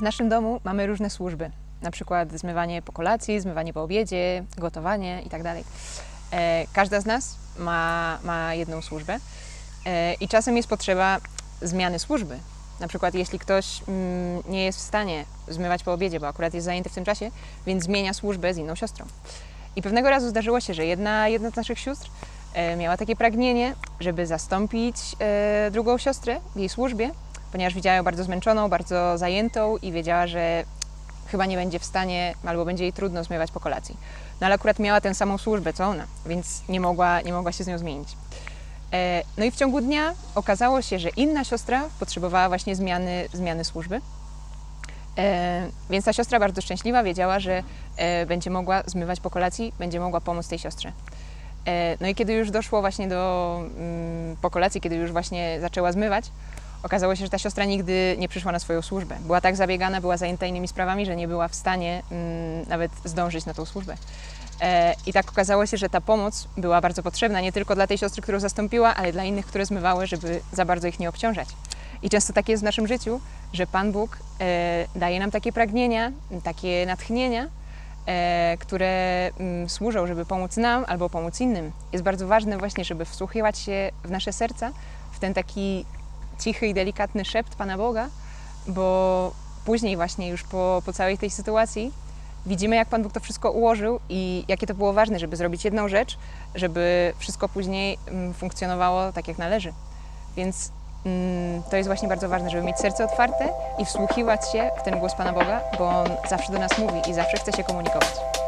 W naszym domu mamy różne służby, na przykład zmywanie po kolacji, zmywanie po obiedzie, gotowanie itd. E, Każda z nas ma, ma jedną służbę e, i czasem jest potrzeba zmiany służby. Na przykład jeśli ktoś mm, nie jest w stanie zmywać po obiedzie, bo akurat jest zajęty w tym czasie, więc zmienia służbę z inną siostrą. I pewnego razu zdarzyło się, że jedna, jedna z naszych sióstr e, miała takie pragnienie, żeby zastąpić drugą siostrę w jej służbie, ponieważ widziała ją bardzo zmęczoną, bardzo zajętą i wiedziała, że chyba nie będzie w stanie albo będzie jej trudno zmywać po kolacji. No ale akurat miała tę samą służbę co ona, więc nie mogła, nie mogła się z nią zmienić. E, No i w ciągu dnia okazało się, że inna siostra potrzebowała właśnie zmiany, zmiany służby. E, Więc ta siostra bardzo szczęśliwa wiedziała, że e, będzie mogła zmywać po kolacji, będzie mogła pomóc tej siostrze. E, No i kiedy już doszło właśnie do mm, po kolacji, kiedy już właśnie zaczęła zmywać, okazało się, że ta siostra nigdy nie przyszła na swoją służbę. Była tak zabiegana, była zajęta innymi sprawami, że nie była w stanie mm, nawet zdążyć na tą służbę. E, I tak okazało się, że ta pomoc była bardzo potrzebna nie tylko dla tej siostry, którą zastąpiła, ale dla innych, które zmywały, żeby za bardzo ich nie obciążać. I często tak jest w naszym życiu, że Pan Bóg e, daje nam takie pragnienia, takie natchnienia, e, które mm, służą, żeby pomóc nam albo pomóc innym. Jest bardzo ważne właśnie, żeby wsłuchiwać się w nasze serca, w ten taki cichy i delikatny szept Pana Boga, bo później właśnie już po, po całej tej sytuacji widzimy, jak Pan Bóg to wszystko ułożył i jakie to było ważne, żeby zrobić jedną rzecz, żeby wszystko później mm, funkcjonowało tak, jak należy. Więc mm, to jest właśnie bardzo ważne, żeby mieć serce otwarte i wsłuchiwać się w ten głos Pana Boga, bo On zawsze do nas mówi i zawsze chce się komunikować.